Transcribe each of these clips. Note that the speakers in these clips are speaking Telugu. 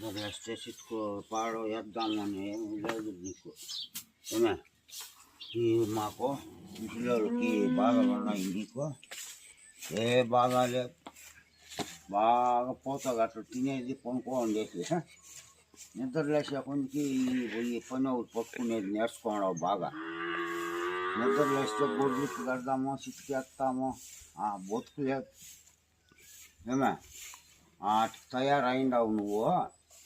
వదిలేస్తే చిట్టుకో పాడు వేద్దామని ఏమి లేదు నీకు ఏమే ఈ మాకు పిల్లలకి బాధలు ఉన్నాయి నీకు ఏ బాగా లేదు బాగా పోతుంది అట్లా తినేది కొనుక్కోని చేసి హ? నిద్ర లేచే కొందికి ఈ పని ఒకటి పట్టుకునేది నేర్చుకోవడం బాగా నిద్ర లేస్తే గొడ్లకి కడదాము చిట్టుకేస్తాము బతుకులేదు ఏమే అటు తయారైండావు నువ్వు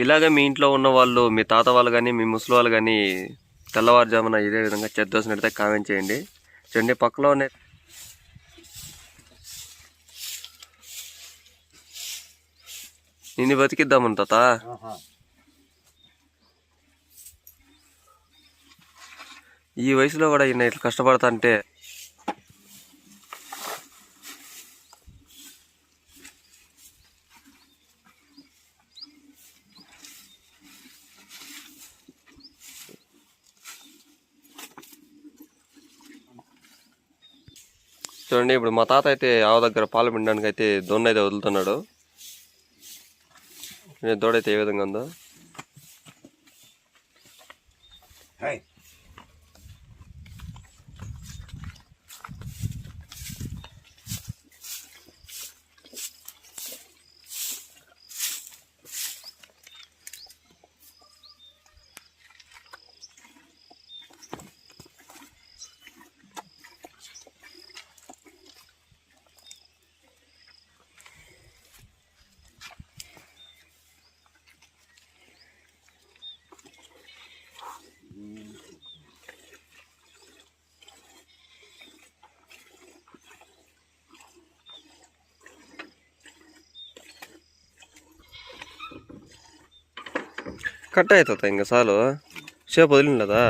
ఇలాగే మీ ఇంట్లో ఉన్న వాళ్ళు మీ తాత వాళ్ళు కానీ మీ ముసలి వాళ్ళు కానీ తెల్లవారుజామున ఇదే విధంగా చెత్త దోశ నడితే కామెంట్ చేయండి చూడండి పక్కలోనే నిన్ను బతికిద్దామని తాత. ఈ వయసులో కూడా ఈయన ఇట్లా కష్టపడతా అంటే చూడండి ఇప్పుడు మా తాత అయితే ఆవ దగ్గర పాలు పిండడానికి అయితే దొన్న అయితే వదులుతున్నాడు. చూడండి అయితే ఏ విధంగా ఉందో. కట్ అవుతుంది ఇంకా చాలు సేపు వదిలినదా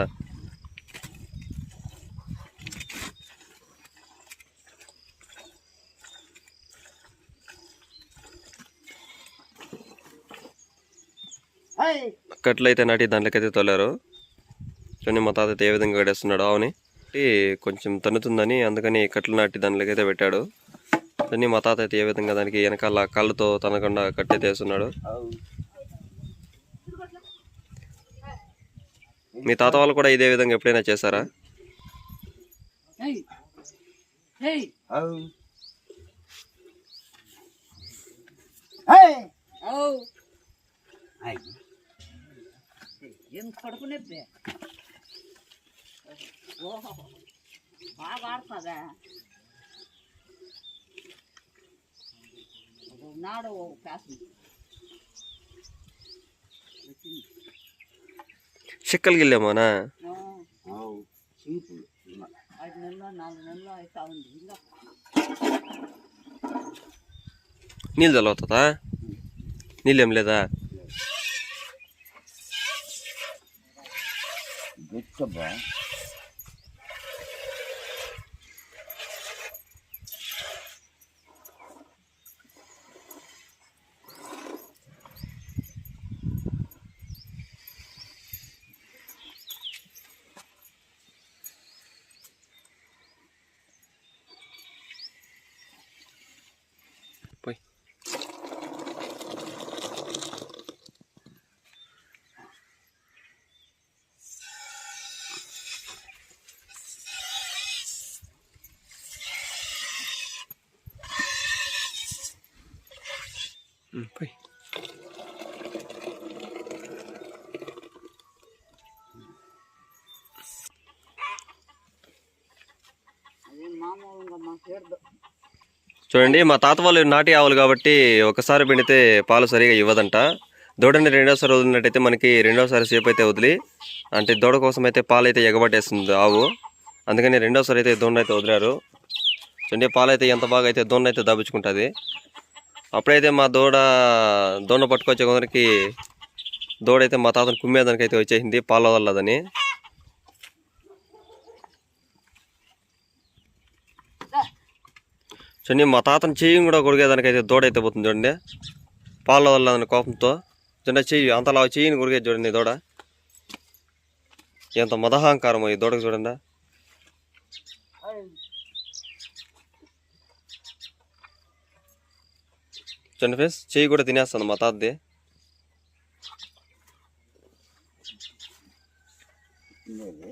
హై. కట్లు అయితే నాటి దాంట్లోకైతే తోలారు. చూడండి మా తాత ఏ విధంగా గడేస్తున్నాడు ఆవుని. కొంచెం తన్నుతుందని అందుకని కట్లు నాటి దాంట్లోకైతే పెట్టాడు. చూడండి మా తాత అయితే ఏ విధంగా దానికి వెనకాల కళ్ళతో తనకుండా కట్టయితే వేస్తున్నాడు. మీ తాత వాళ్ళు కూడా ఇదే విధంగా ఎప్పుడైనా చేశారా హై. హై. ఓహో బాగా ఆడుతుందా నాడు ప్యాసింగ్ ఉంది. ఇంకా నీళ్ళు చల్లవుతుందా నీళ్ళు లేదా? గెచ్చబ్బా. పోయి. చూడండి మా తాత వాళ్ళు నాటి ఆవులు కాబట్టి ఒకసారి పిండితే పాలు సరిగా ఇవ్వదంట. దూడని రెండోసారి వదిలినట్టయితే మనకి రెండోసారి సేపు అయితే వదిలి అంటే దూడ కోసం అయితే పాలు అయితే ఎగబట్టేస్తుంది ఆవు. అందుకని రెండోసారి అయితే దూడ అయితే వదిలారు. చూడండి పాలు అయితే ఎంత బాగా అయితే దూడ అయితే అప్పుడైతే మా దూడ దూడ పట్టుకొచ్చే కొందరికి దూడైతే మా తాతను కుమ్మేదానికి అయితే వచ్చేసింది పాల వల్లదని చూడండి మా తాతను చెయ్యి కూడా కొరిగేదానికి అయితే దూడ అయితే పోతుంది చూడండి. పాల వల్ల కోపంతో. చూడండి చెయ్యి అంతలా చెయ్యిని కొరిగేది చూడండి దూడ. ఎంత మదహాంకారం ఈ దూడకు చూడండి. చూడండి ఫ్రెండ్స్ చెయ్యి కూడా తినేస్తుంది మా తాతది. లేదు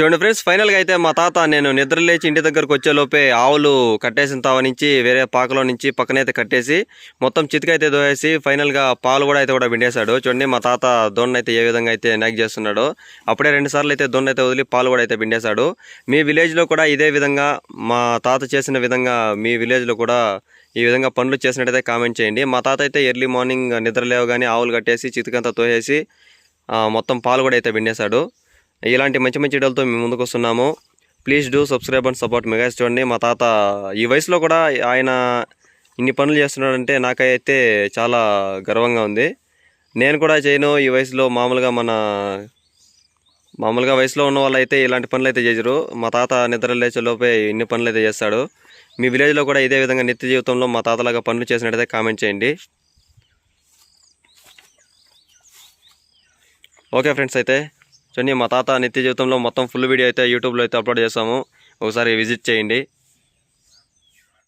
చూడండి ఫ్రెండ్స్ ఫైనల్గా అయితే మా తాత నేను నిద్ర లేచి ఇంటి దగ్గరకు వచ్చేలోపే ఆవులు కట్టేసిన తావ నుంచి వేరే పాకలో నుంచి పక్కనైతే కట్టేసి మొత్తం చితికైతే దోయేసి ఫైనల్గా పాలు కూడా అయితే కూడా పిండేశాడు. చూడండి మా తాత దొన్న అయితే ఏ విధంగా అయితే నాగ్ చేస్తున్నాడో అప్పుడే రెండు సార్లు అయితే దొన్న అయితే వదిలి పాలు కూడా అయితే పిండేశాడు. మీ విలేజ్లో కూడా ఇదే విధంగా మా తాత చేసిన విధంగా మీ విలేజ్లో కూడా ఈ విధంగా పనులు చేసినట్టయితే కామెంట్ చేయండి. మా తాత అయితే ఎర్లీ మార్నింగ్ నిద్ర లేవగానే ఆవులు కట్టేసి చితికంతా తోసేసి మొత్తం పాలు కూడా అయితే పిండేశాడు. ఇలాంటి మంచి మంచి వీడియోలతో మేము ముందుకు వస్తున్నాము please do subscribe and support మెగాస్ చూడండి మా తాత ఈ వయసులో కూడా ఆయన ఇన్ని పనులు చేస్తున్నాడంటే నాకైతే చాలా గర్వంగా ఉంది. నేను కూడా చేయను ఈ వయసులో మామూలుగా మన మామూలుగా వయసులో ఉన్న వాళ్ళు అయితే ఇలాంటి పనులు అయితే చేసారు మా తాత నిద్ర లేచే లోపే ఇన్ని పనులు అయితే చేస్తాడు. మీ విలేజ్లో కూడా ఇదే విధంగా నిత్య జీవితంలో మా తాతలాగా పనులు చేసినట్టయితే కామెంట్ చేయండి. ఓకే ఫ్రెండ్స్ అయితే చూడండి మా తాత నిత్య జీవితంలో మొత్తం ఫుల్ వీడియో అయితే యూట్యూబ్లో అయితే అప్లోడ్ చేస్తాము ఒకసారి విజిట్ చేయండి.